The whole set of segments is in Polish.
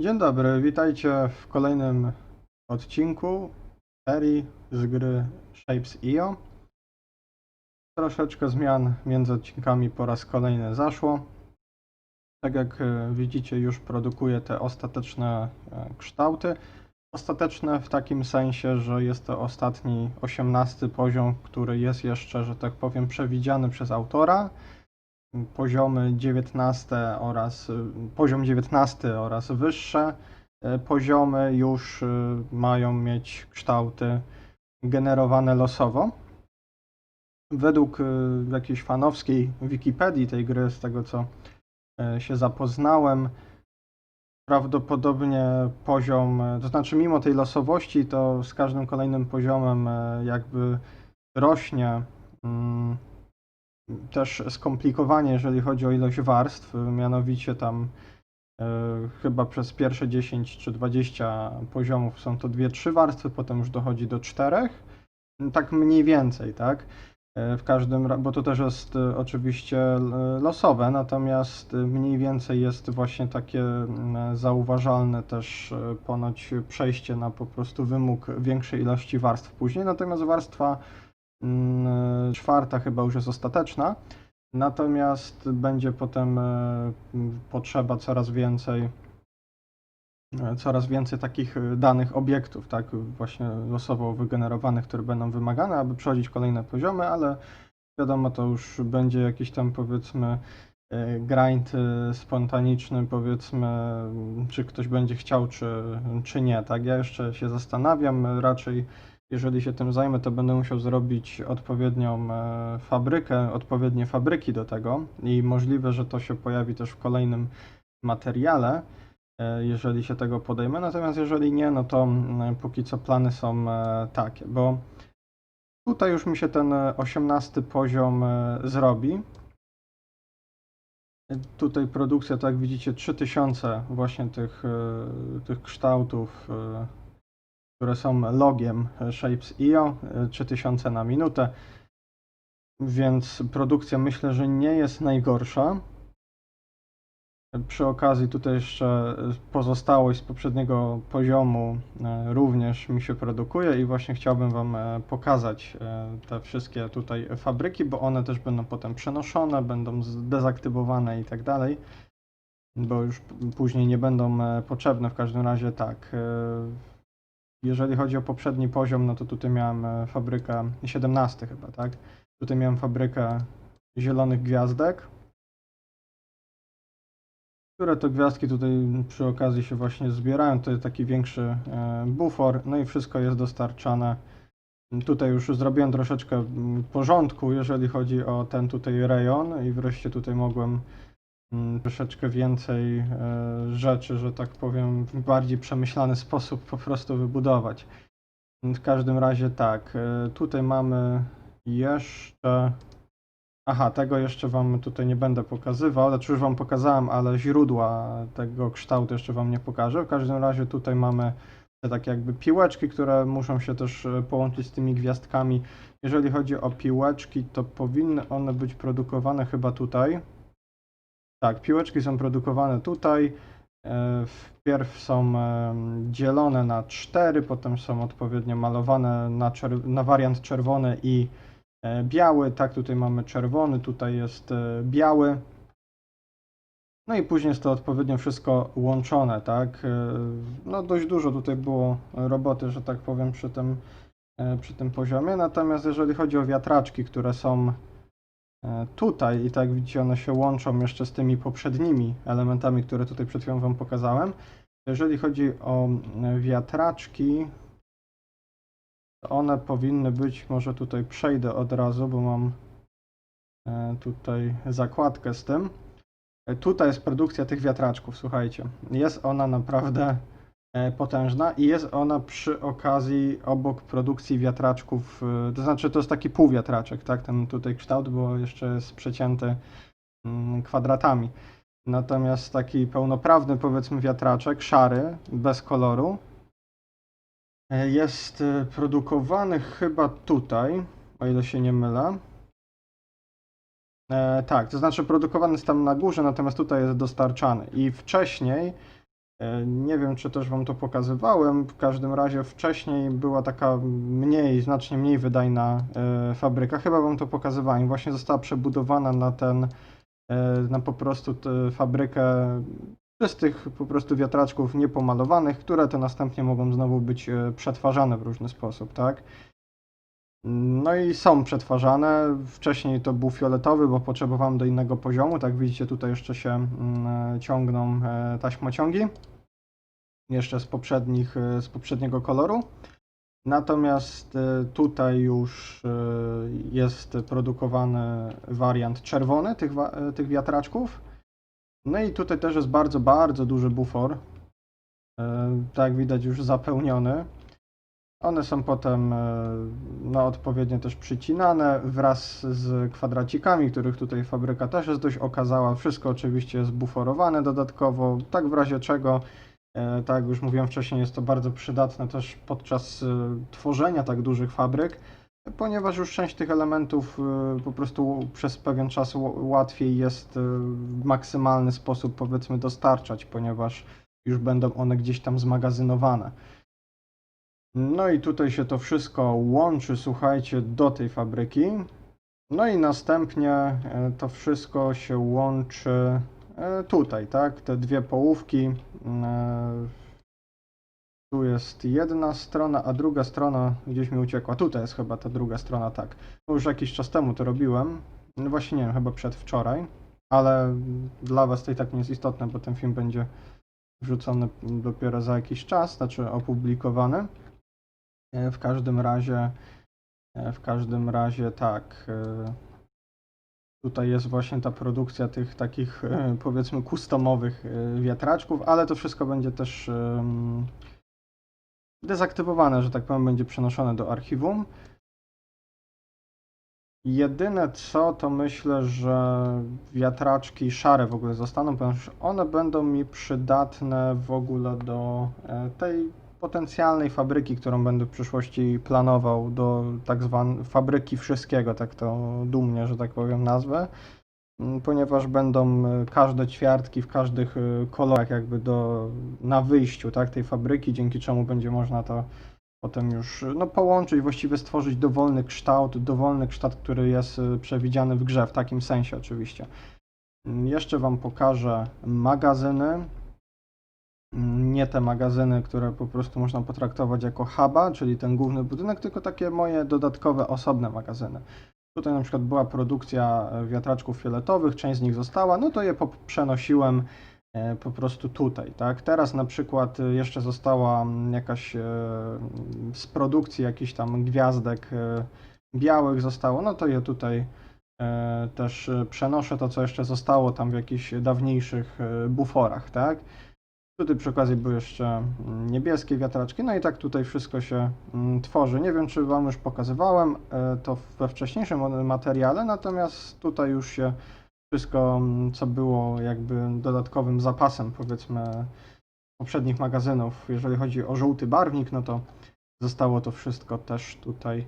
Dzień dobry, witajcie w kolejnym odcinku serii z gry Shapes.io. Troszeczkę zmian między odcinkami po raz kolejny zaszło. Tak jak e, widzicie, już produkuję te ostateczne e, kształty. Ostateczne w takim sensie, że jest to ostatni, osiemnasty poziom, który jest jeszcze, że tak powiem, przewidziany przez autora poziomy 19 oraz y, poziom 19 oraz wyższe y, poziomy już y, mają mieć kształty generowane losowo. Według jakiejś fanowskiej Wikipedii tej gry, z tego co się zapoznałem, prawdopodobnie poziom, to znaczy mimo tej losowości, to z każdym kolejnym poziomem jakby rośnie mm, też skomplikowanie, jeżeli chodzi o ilość warstw, mianowicie tam e, chyba przez pierwsze 10 czy 20 poziomów są to 2-3 warstwy, potem już dochodzi do 4. Tak mniej więcej, tak? E, W każdym, bo to też jest e, oczywiście losowe, natomiast mniej więcej jest właśnie takie zauważalne też ponoć przejście na po prostu wymóg większej ilości warstw później, natomiast warstwa czwarta chyba już jest ostateczna. Natomiast będzie potem e, potrzeba coraz więcej e, coraz więcej takich e, danych obiektów, tak, właśnie losowo wygenerowanych, które będą wymagane, aby przechodzić kolejne poziomy, ale wiadomo, to już będzie jakiś tam powiedzmy e, grind e, spontaniczny, powiedzmy, czy ktoś będzie chciał, czy, czy nie, tak, ja jeszcze się zastanawiam, raczej jeżeli się tym zajmę, to będę musiał zrobić odpowiednią e, fabrykę, odpowiednie fabryki do tego i możliwe, że to się pojawi też w kolejnym materiale, e, jeżeli się tego podejmę. Natomiast jeżeli nie, no to mm, póki co plany są e, takie, bo tutaj już mi się ten e, 18 poziom zrobi. Tutaj produkcja, tak jak widzicie, 3000 właśnie tych, tych kształtów które są logiem Shapes.io, y, 3000 na minutę, więc produkcja myślę, że nie jest najgorsza. Przy okazji tutaj jeszcze pozostałość z poprzedniego poziomu y, również mi się produkuje i właśnie chciałbym Wam pokazać te wszystkie tutaj fabryki, bo one też będą potem przenoszone, będą zdezaktywowane i tak dalej, bo już później nie będą e, potrzebne. W każdym razie tak. Jeżeli chodzi o poprzedni poziom, no to tutaj miałem e, fabrykę 17 chyba, tak? Tutaj miałem fabrykę zielonych gwiazdek, które to gwiazdki tutaj przy okazji się właśnie zbierają. To jest taki większy e, bufor, no i wszystko jest dostarczane. Tutaj już zrobiłem troszeczkę mm, porządku, jeżeli chodzi o ten tutaj rejon i wreszcie tutaj mogłem troszeczkę więcej e, rzeczy, że tak powiem, w bardziej przemyślany sposób po prostu wybudować. W każdym razie tak, e, tutaj mamy jeszcze. Aha, tego jeszcze Wam tutaj nie będę pokazywał, znaczy już Wam pokazałem, ale źródła tego kształtu jeszcze Wam nie pokażę. W każdym razie tutaj mamy te takie jakby piłeczki, które muszą się też e, połączyć z tymi gwiazdkami. Jeżeli chodzi o piłeczki, to powinny one być produkowane chyba tutaj. Tak, piłeczki są produkowane tutaj. E, Wpierw są dzielone na cztery, potem są odpowiednio malowane na, na wariant czerwony i e, biały. Tak, tutaj mamy czerwony, tutaj jest e, biały. No i później jest to odpowiednio wszystko łączone, tak? No dość dużo tutaj było roboty, że tak powiem, przy tym, przy tym poziomie. Natomiast jeżeli chodzi o wiatraczki, które są Tutaj i tak widzicie, one się łączą jeszcze z tymi poprzednimi elementami, które tutaj przed chwilą Wam pokazałem. Jeżeli chodzi o wiatraczki, one powinny być, może tutaj przejdę od razu, bo mam e, tutaj zakładkę z tym. E, Tutaj jest produkcja tych wiatraczków, słuchajcie. Jest ona naprawdę e, potężna i jest ona przy okazji obok produkcji wiatraczków, e, to znaczy to jest taki półwiatraczek, tak, ten tutaj kształt, bo jeszcze jest przecięty mm, kwadratami. Natomiast taki pełnoprawny, powiedzmy, wiatraczek, szary, bez koloru, e, jest e, produkowany chyba tutaj, o ile się nie mylę. E, tak, to znaczy produkowany jest tam na górze, natomiast tutaj jest dostarczany. I wcześniej E, Nie wiem, czy też Wam to pokazywałem. W każdym razie wcześniej była taka mniej, znacznie mniej wydajna e, fabryka. Chyba Wam to pokazywałem. Właśnie została przebudowana na ten, e, na po prostu fabrykę czystych po prostu wiatraczków niepomalowanych, które to następnie mogą znowu być e, przetwarzane w różny sposób, tak? No i są przetwarzane. Wcześniej to był fioletowy, bo potrzebowałem do innego poziomu. Tak widzicie, tutaj jeszcze się mm, ciągną e, taśmociągi. Jeszcze z poprzednich, e, z poprzedniego koloru. Natomiast e, tutaj już e, jest produkowany wariant czerwony tych, e, tych wiatraczków. No i tutaj też jest bardzo, bardzo duży bufor. E, Tak widać już zapełniony. One są potem e, no, odpowiednio też przycinane wraz z kwadracikami, których tutaj fabryka też jest dość okazała. Wszystko oczywiście jest buforowane dodatkowo, tak w razie czego, e, tak jak już mówiłem wcześniej, jest to bardzo przydatne też podczas e, tworzenia tak dużych fabryk, ponieważ już część tych elementów po prostu przez pewien czas łatwiej jest w maksymalny sposób powiedzmy dostarczać, ponieważ już będą one gdzieś tam zmagazynowane. No i tutaj się to wszystko łączy, słuchajcie, do tej fabryki. No i następnie e, to wszystko się łączy e, tutaj, tak? Te dwie połówki. e, Tu jest jedna strona, a druga strona gdzieś mi uciekła. Tutaj jest chyba ta druga strona, tak. No Już jakiś czas temu to robiłem. No właśnie nie wiem, chyba przedwczoraj. Ale dla Was to i tak nie jest istotne, bo ten film będzie wrzucony dopiero za jakiś czas, znaczy opublikowany. E, W każdym razie, e, w każdym razie tak. e, Tutaj jest właśnie ta produkcja tych takich powiedzmy customowych e, wiatraczków, ale to wszystko będzie też dezaktywowane, że tak powiem, będzie przenoszone do archiwum. Jedyne co, to myślę, że wiatraczki szare w ogóle zostaną, ponieważ one będą mi przydatne w ogóle do tej potencjalnej fabryki, którą będę w przyszłości planował, do tak zwanej fabryki wszystkiego, tak to dumnie, że tak powiem, nazwę, Mm, ponieważ będą e, każde ćwiartki w każdych e, kolorach jakby do, na wyjściu, tak, tej fabryki, dzięki czemu będzie można to potem już no, połączyć, właściwie stworzyć dowolny kształt, dowolny kształt, który jest przewidziany w grze, w takim sensie oczywiście. Mm, Jeszcze Wam pokażę magazyny. Nie te magazyny, które po prostu można potraktować jako huba, czyli ten główny budynek, tylko takie moje dodatkowe, osobne magazyny. Tutaj na przykład była produkcja e, wiatraczków fioletowych, część z nich została, no to je przenosiłem e, po prostu tutaj, tak? Teraz na przykład e, jeszcze została jakaś z produkcji jakichś tam gwiazdek białych zostało, no to je tutaj też przenoszę to, co jeszcze zostało tam w jakichś dawniejszych buforach, tak? Tutaj przy okazji były jeszcze mm, niebieskie wiatraczki, no i tak tutaj wszystko się mm, tworzy. Nie wiem, czy Wam już pokazywałem e, to we wcześniejszym materiale, natomiast tutaj już się wszystko, mm, co było jakby dodatkowym zapasem, powiedzmy, poprzednich magazynów, jeżeli chodzi o żółty barwnik, no to zostało to wszystko też tutaj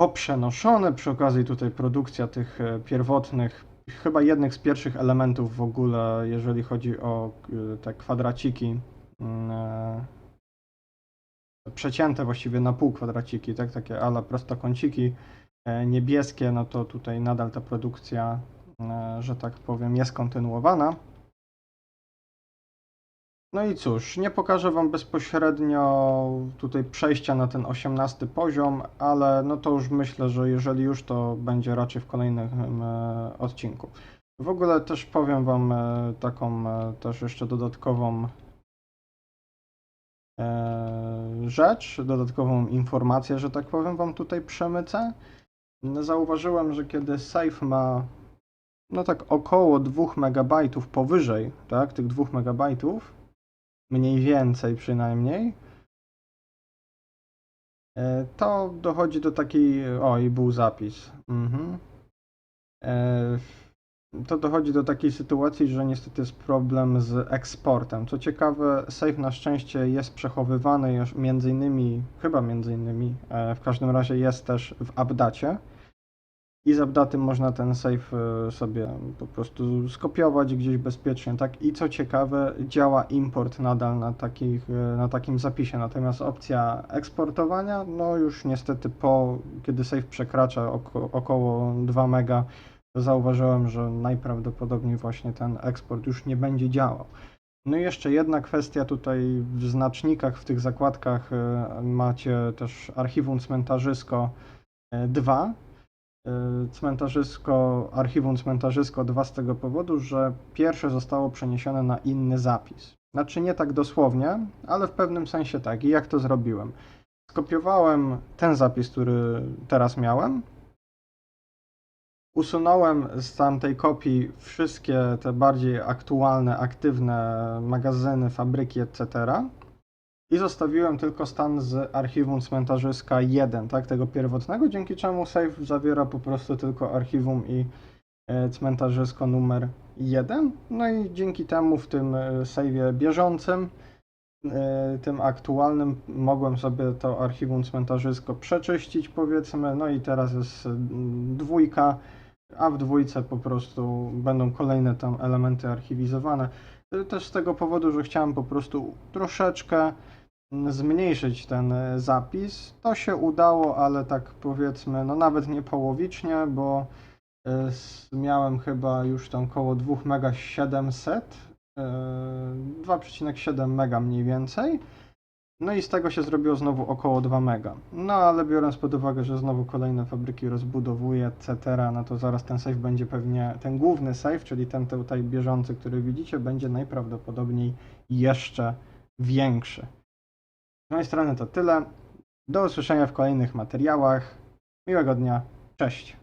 poprzenoszone. Przy okazji tutaj produkcja tych e, pierwotnych, chyba jednych z pierwszych elementów w ogóle, jeżeli chodzi o e, te kwadraciki, e, przecięte właściwie na pół kwadraciki, tak, takie ala prostokąciki e, niebieskie, no to tutaj nadal ta produkcja, e, że tak powiem, jest kontynuowana. No i cóż, nie pokażę Wam bezpośrednio tutaj przejścia na ten 18 poziom, ale no to już myślę, że jeżeli już, to będzie raczej w kolejnym e, odcinku. W ogóle też powiem Wam e, taką e, też jeszcze dodatkową rzecz, dodatkową informację, że tak powiem Wam tutaj przemycę. Zauważyłem, że kiedy Safe ma no tak około 2 MB powyżej, tak, tych 2 MB, mniej więcej przynajmniej, e, to dochodzi do takiej. O, i był zapis. Mhm. E, To dochodzi do takiej sytuacji, że niestety jest problem z eksportem. Co ciekawe, save na szczęście jest przechowywany już między innymi, chyba między innymi, e, w każdym razie jest też w updacie. I z można ten save e, sobie po prostu skopiować gdzieś bezpiecznie, tak? I co ciekawe, działa import nadal na, takich, e, na takim zapisie, natomiast opcja eksportowania, no już niestety po, kiedy save przekracza oko, około 2 mega, zauważyłem, że najprawdopodobniej właśnie ten eksport już nie będzie działał. No i jeszcze jedna kwestia tutaj w znacznikach, w tych zakładkach e, macie też archiwum cmentarzysko e, 2. E, Cmentarzysko, archiwum cmentarzysko 2 z tego powodu, że pierwsze zostało przeniesione na inny zapis. Znaczy nie tak dosłownie, ale w pewnym sensie tak. I jak to zrobiłem? Skopiowałem ten zapis, który teraz miałem, Usunąłem z tamtej kopii wszystkie te bardziej aktualne, aktywne magazyny, fabryki, etc. I zostawiłem tylko stan z archiwum cmentarzyska 1, tak, tego pierwotnego, dzięki czemu save zawiera po prostu tylko archiwum i e, cmentarzysko numer 1. No i dzięki temu w tym e, save'ie bieżącym, e, tym aktualnym, mogłem sobie to archiwum cmentarzysko przeczyścić, powiedzmy. No i teraz jest dwójka a w dwójce po prostu będą kolejne tam elementy archiwizowane. Też z tego powodu, że chciałem po prostu troszeczkę zmniejszyć ten y, zapis. To się udało, ale tak powiedzmy, no nawet nie połowicznie, bo s- miałem chyba już tam koło 2 mega 700, y, 2,7 mega mniej więcej. No i z tego się zrobiło znowu około 2 mega. No ale biorąc pod uwagę, że znowu kolejne fabryki rozbudowuję, etc., no to zaraz ten save będzie pewnie, ten główny save, czyli ten tutaj bieżący, który widzicie, będzie najprawdopodobniej jeszcze większy. Z mojej strony to tyle. Do usłyszenia w kolejnych materiałach. Miłego dnia. Cześć.